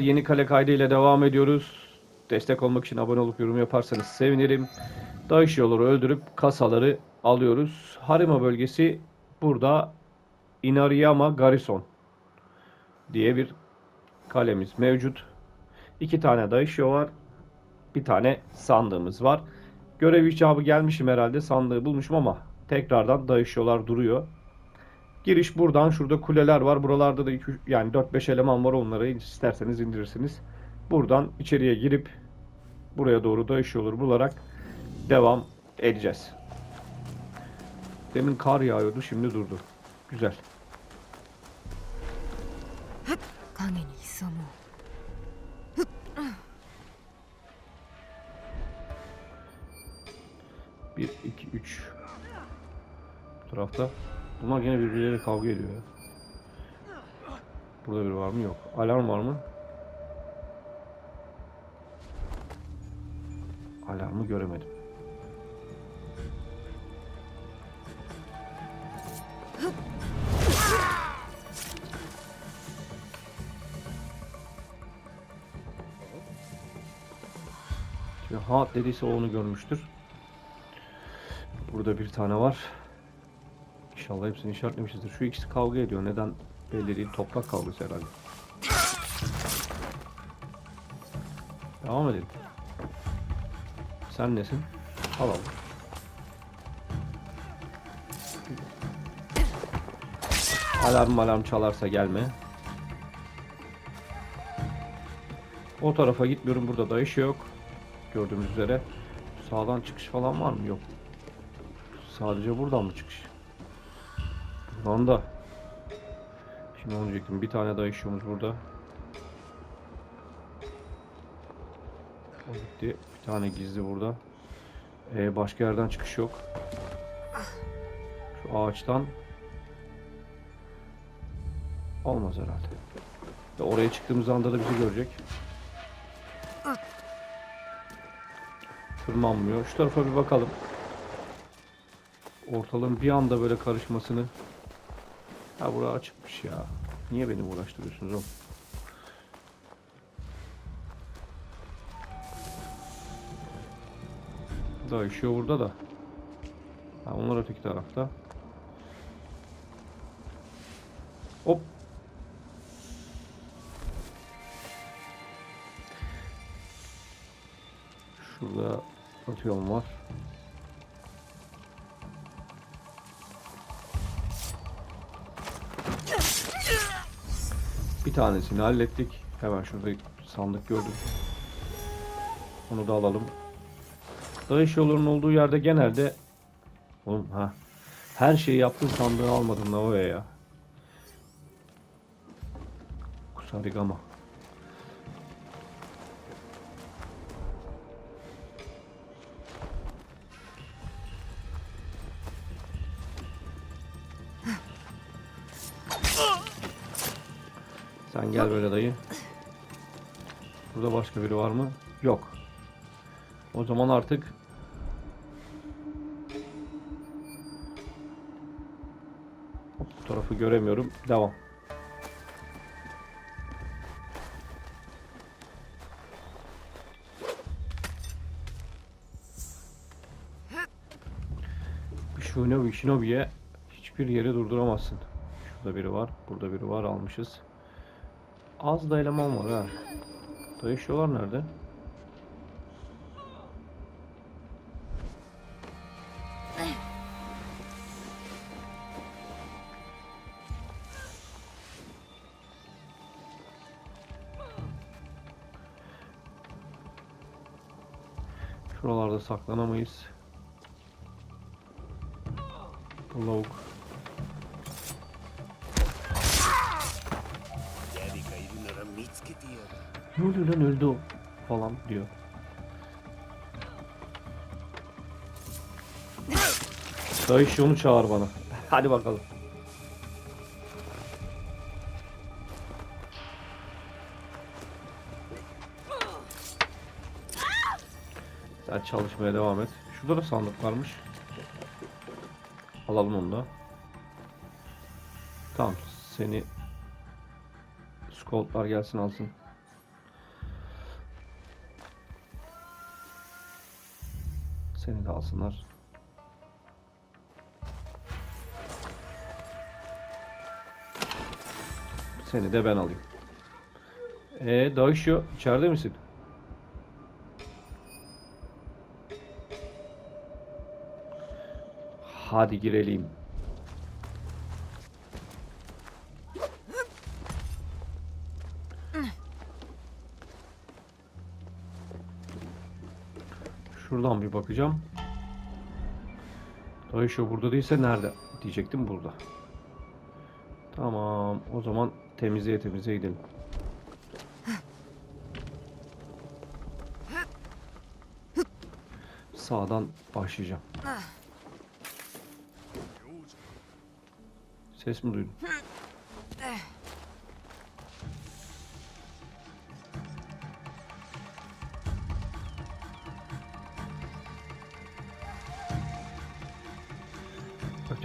Yeni kale kaydı ile devam ediyoruz. Destek olmak için abone olup yorum yaparsanız sevinirim. Dağış yolları öldürüp kasaları alıyoruz. Harima bölgesi burada Inariyama Garrison diye bir kalemiz mevcut. İki tane Daisho var. Bir tane sandığımız var. Görev icabı gelmişim herhalde. Sandığı bulmuşum ama tekrardan Daisho'lar duruyor. Giriş buradan şurada kuleler var. Buralarda da 2, yani 4-5 eleman var. Onları isterseniz indirirsiniz. Buradan içeriye girip buraya doğru da iş olur bularak devam edeceğiz. Demin kar yağıyordu şimdi durdu. Güzel. Bir, iki, üç. Bu tarafta Bunlar gene birbirleriyle kavga ediyor ya. Burada biri var mı? Yok. Alarm var mı? Alarmı göremedim. Şimdi ha dediyse onu görmüştür. Burada bir tane var. İnşallah hepsini işaretlemişizdir. Şu ikisi kavga ediyor. Neden belli değil. Toprak kavgası herhalde. Devam edelim. Sen nesin? Al al. Alarm alarm çalarsa gelme. O tarafa gitmiyorum. Burada da iş yok. Gördüğümüz üzere. Sağdan çıkış falan var mı? Yok. Sadece buradan mı çıkış? Buradan da. Şimdi onu diyecektim. Bir tane daha işimiz burada. O gitti. Bir tane gizli burada. Ee, başka yerden çıkış yok. Şu ağaçtan olmaz herhalde. Ve oraya çıktığımız anda da bizi görecek. Tırmanmıyor. Şu tarafa bir bakalım. Ortalığın bir anda böyle karışmasını. Ha bura açıkmış ya. Niye beni uğraştırıyorsunuz oğlum? Daha işiyor burada da. Ha onlar öteki tarafta. Hop. Şurada atıyorum var. Tanesini hallettik. Hemen şurada sandık gördüm. Onu da alalım. Dağış yollarının olduğu yerde genelde Oğlum ha. Her şeyi yaptın sandığı almadın Navo'ya ya. Kusarigama. Gel böyle dayı. Burada başka biri var mı? Yok. O zaman artık bu tarafı göremiyorum. Devam. Shinobi, Shinobi'ye hiçbir yere durduramazsın. Şurada biri var, burada biri var almışız. Az da eleman var ha. Dayışıyorlar nerede? Şuralarda saklanamayız. Lavuk. Ne oluyor lan öldü o falan diyor. Dayış onu çağır bana. Hadi bakalım. Sen çalışmaya devam et. Şurada da sandık varmış. Alalım onu da. Tamam seni şu koltlar gelsin alsın. Seni de alsınlar. Seni de ben alayım. Ee, Dağışıyor. İçeride misin? Hadi girelim. Şuradan bir bakacağım. Daişo burada değilse nerede? Diyecektim burada. Tamam. O zaman temizliğe temizliğe gidelim. Sağdan başlayacağım. Ses mi duydun?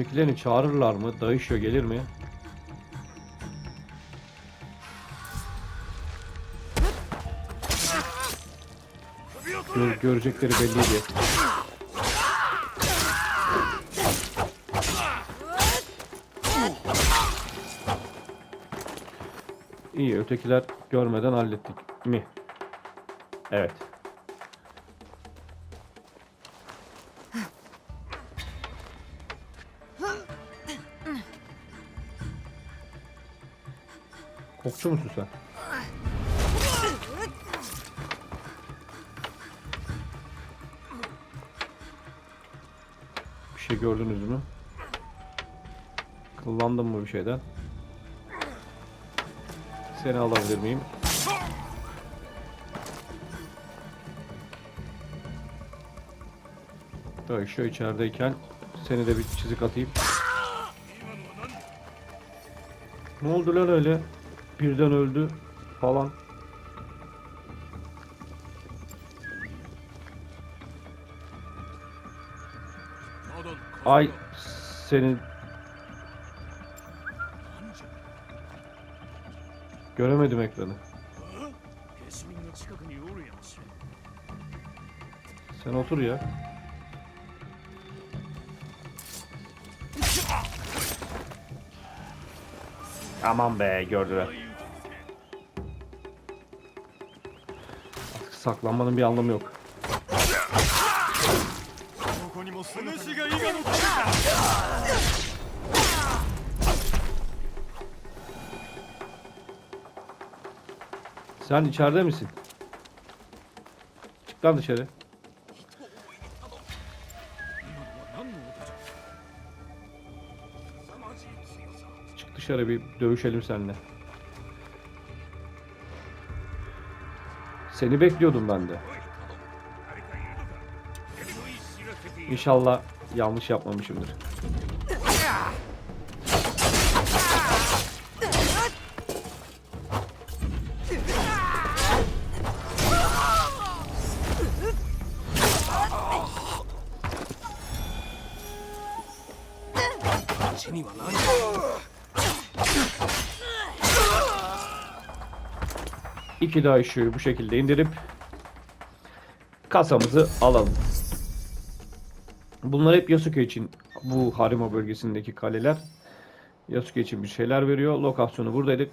Ötekilerini çağırırlar mı? Dayışıyor gelir mi? Gör- görecekleri belli değil. İyi ötekiler görmeden hallettik mi? Evet. Kokçu musun sen? Bir şey gördünüz mü? Kullandın mı bir şeyden? Seni alabilir miyim? Böyle şu içerideyken seni de bir çizik atayım. Ne oldu lan öyle? birden öldü falan. Ay senin Göremedim ekranı. Sen otur ya. Aman be gördüler. saklanmanın bir anlamı yok. Sen içeride misin? Çık lan dışarı. Çık dışarı bir dövüşelim seninle. Seni bekliyordum ben de. İnşallah yanlış yapmamışımdır. Seni İki daha ışığı bu şekilde indirip kasamızı alalım. Bunlar hep Yasuke için bu Harima bölgesindeki kaleler. Yasuke için bir şeyler veriyor. Lokasyonu buradaydı.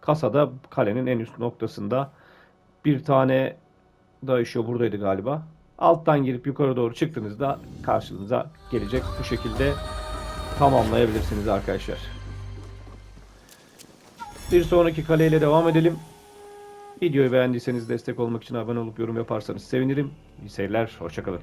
Kasada kalenin en üst noktasında. Bir tane Daisho buradaydı galiba. Alttan girip yukarı doğru çıktığınızda karşınıza gelecek. Bu şekilde tamamlayabilirsiniz arkadaşlar. Bir sonraki kaleyle devam edelim. Videoyu beğendiyseniz destek olmak için abone olup yorum yaparsanız sevinirim. İyi seyirler. Hoşçakalın.